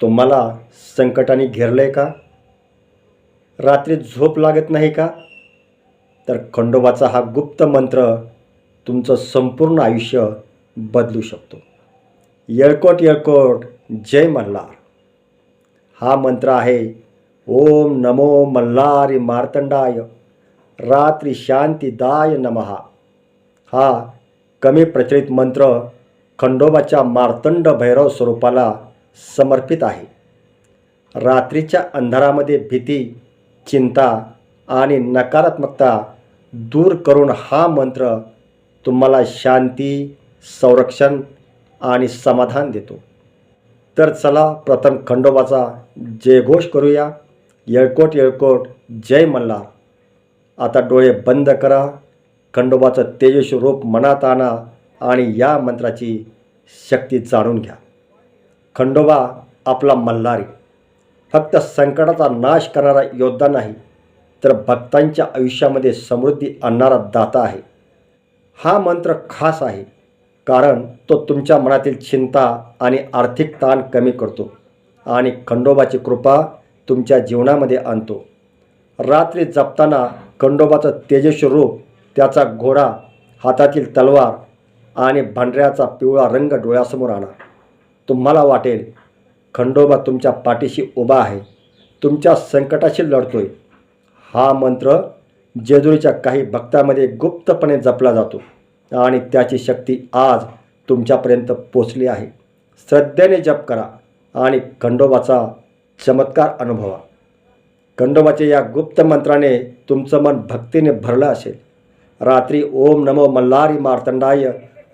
तुम्हाला संकटाने घेरलं आहे का? रात्री झोप लागत नाही का? तर खंडोबाचा हा गुप्त मंत्र तुमचं संपूर्ण आयुष्य बदलू शकतो. येळकोट येळकोट जय मल्हार. हा मंत्र आहे ओम नमो मल्हारी मार्तंडाय रात्री शांतीदाय नमहा. हा कमी प्रचलित मंत्र खंडोबाच्या मार्तंड भैरव स्वरूपाला समर्पित आहे. रात्रीच्या अंधारामध्ये भीती चिंता आणि नकारात्मकता दूर करून हा मंत्र तुम्हाला शांती संरक्षण आणि समाधान देतो. तर चला प्रथम खंडोबाचा जयघोष करूया. येळकोट येळकोट जय मल्हार. आता डोळे बंद करा. खंडोबाचं तेजस्वी रूप मनात आणा आणि या मंत्राची शक्ती जाणून घ्या. खंडोबा आपला मल्हारी. फक्त संकटाचा नाश करणारा योद्धा नाही तर भक्तांच्या आयुष्यामध्ये समृद्धी आणणारा दाता आहे. हा मंत्र खास आहे कारण तो तुमच्या मनातील चिंता आणि आर्थिक ताण कमी करतो आणि खंडोबाची कृपा तुमच्या जीवनामध्ये आणतो. रात्री जपताना खंडोबाचं तेजस्वी रूप त्याचा घोडा हातातील तलवार आणि भांढऱ्याचा पिवळा रंग डोळ्यासमोर आणा. तुम्हाला वाटेल. खंडोबा तुमच्या पाठीशी उभा आहे. तुमच्या संकटाशी लढतोय. हा मंत्र जेजुरीच्या काही भक्तामध्ये गुप्तपणे जपला जातो आणि त्याची शक्ती आज तुमच्यापर्यंत पोचली आहे. श्रद्धेने जप करा आणि खंडोबाचा चमत्कार अनुभवा. खंडोबाच्या या गुप्त मंत्राने तुमचं मन भक्तीने भरलं असेल. रात्री ओम नमो मल्हारी मार्तंडाय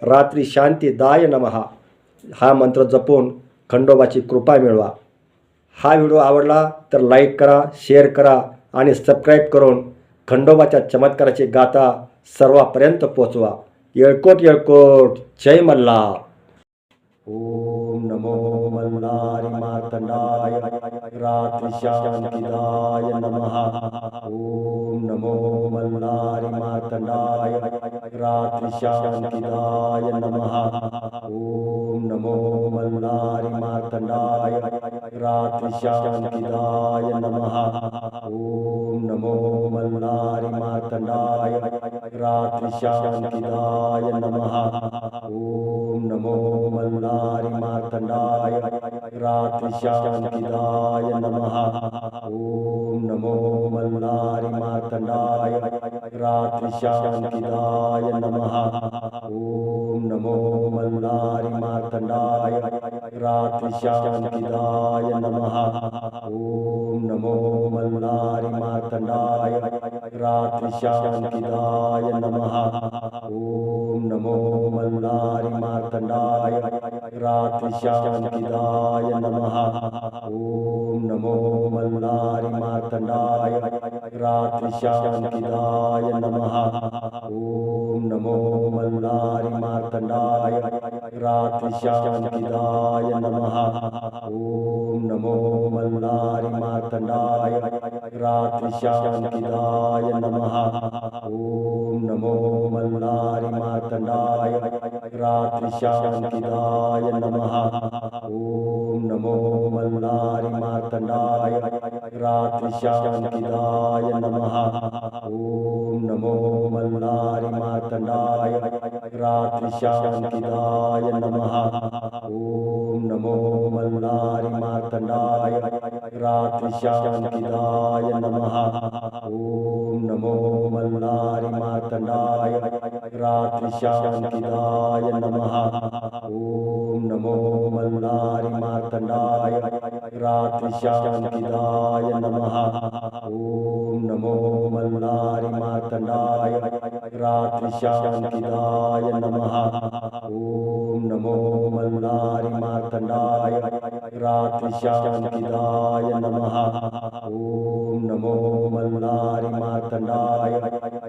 रात्री शांतीदाय नमहा. हा मंत्र जपून खंडोबाची कृपा मिळवा. हा व्हिडिओ आवडला तर लाईक करा शेअर करा आणि सबस्क्राईब करून खंडोबाच्या चमत्काराची गाथा सर्वापर्यंत पोचवा. येळकोट येळकोट. जय मल्हार ओम नमो मल्लारी मार्तंडाय रात्रि शांतिदाय नमः। ओम नमो मल्लारी मार्तंडाय रात्रि शांतिदाय नमः। ओम नमो मल्लारी मार्तंडाय रात्रि शांतिदाय नमः। ओम नमो मल्लारी मार्तंडाय रात्रि शांतिदाय नमः। ओम नमो मल्लारी मार्तंडाय रात्री शांतीदाय नमः। ॐ नमो मल्लारिमार्तण्डाय मार्तंडाय नमः। ॐ नमो मल्लारिमार्तण्डाय मार्तंडाय नमः। ॐ नमो मल्लारिमार्तण्डाय मार्तंडाय नमः। ॐ नमो मल्लारिमार्तण्डाय मार्तंडाय रात्री नमः ॐ नमो मल्हारी मार्तंडाय रात्री नमः ॐ नमो मल्हारी मार्तंडाय रात्री नमः ॐ नमो मल्हारी मार्तंडाय रात्री नमः ॐ नमो मल्हारी मार्तंडाय रात्री शांतीदाय नमः ओम नमो मल्लारी मार्तंडाय रात्रि शांतिदाय नमः। ओम नमो मल्लारी मार्तंडाय रात्री शांतीदाय नमः। ओम नमो मल्हारी मार्तंडाय रात्री शांतीदाय नमः। ओम नमो मल्हारी मार्तंडाय रात्री शांतीदाय नमः। ओम नमो मल्हारी मार्तंडाय रात्री शांतीदाय नमः। ओम नमो मल्हारी मार्तंडाय रात्री नमः। ओम नमो मल्हारी मार्तंडाय रात्री शांतीदाय नमः। ओम नमो मल्हारी मार्तंडाय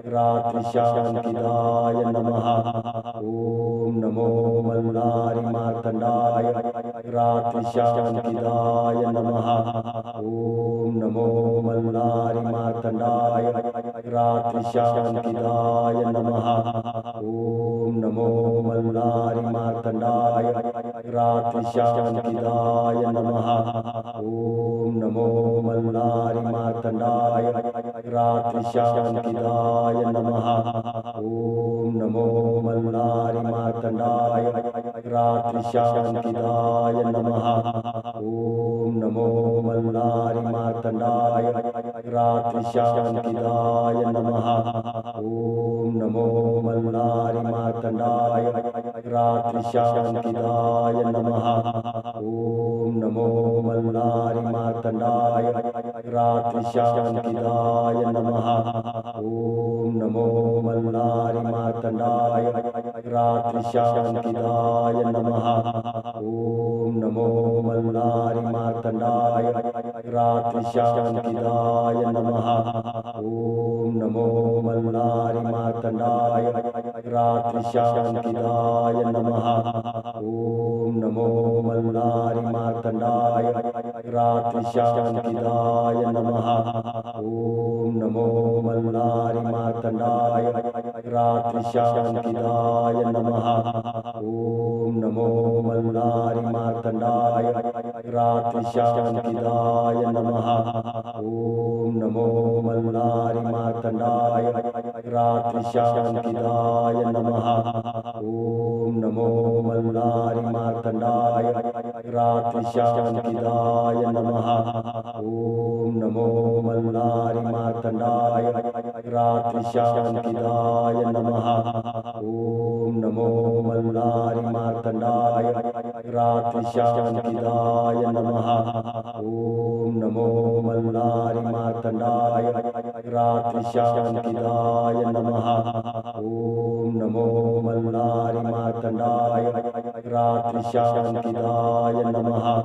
रात्री शांतीदाय नमः। ओम नमो मल्हारी मार्तंडाय रात्री शांतीदाय नमः। ओम नमो मल्हारी मार्तंडाय रात्रिशान्तिदाय नमः। ॐ नमो मल्लारिमार्तण्डाय रात्रिशान्तिदाय नमः। ॐ नमो मल्लारिमार्तण्डाय रात्रिशान्तिदाय नमः। ॐ नमो मल्लारिमार्तण्डाय रात्रिशान्तिदाय नमः। ॐ नमो मल्लारिमार्तण्डाय रात्रिशान्तिदाय नमः। ॐ नमो मल्लारिमार्तण्डाय रात्रिशान्तिदाय नमः। ॐ नमो मल्लारि मार्तण्डाय रात्रिशान्तिदाय नमः। ॐ नमो मल्लारि मार्तण्डाय रात्रिशान्तिदाय नमः। ॐ नमो मल्लारि मार्तण्डाय रात्रिशान्तिदाय नमः। ॐ नमो मल्लारि मार्तण्डाय रात्रिशान्तिदाय नमः। ॐ नमो मल्लारि मार्तण्डाय रात्रिशान्तिदाय नमः। ॐ नमो मल्लारि मार्तण्डाय रात्रिशान्तिदाय नमः। ॐ नमो मल्लारि मार्तण्डाय रात्रिशान्तिदाय नमः। ॐ नमो मल्लारि मार्तण्डाय रात्रिशान्तिदाय नमः। ॐ नमो मल्लारि मार्तण्डाय रात्रिशान्तिदाय नमः। ॐ नमो मल्लारि मार्तण्डाय। रात्रिशान्तिदाय नमः। ॐ नमो मल्लारि मार्तण्डाय। रात्रिशान्तिदाय नमः। ॐ नमो मल्लारि मार्तण्डाय। रात्रिशान्तिदाय नमः। ॐ नमो मल्लारि मार्तण्डाय। रात्रिशान्तिदाय नमः।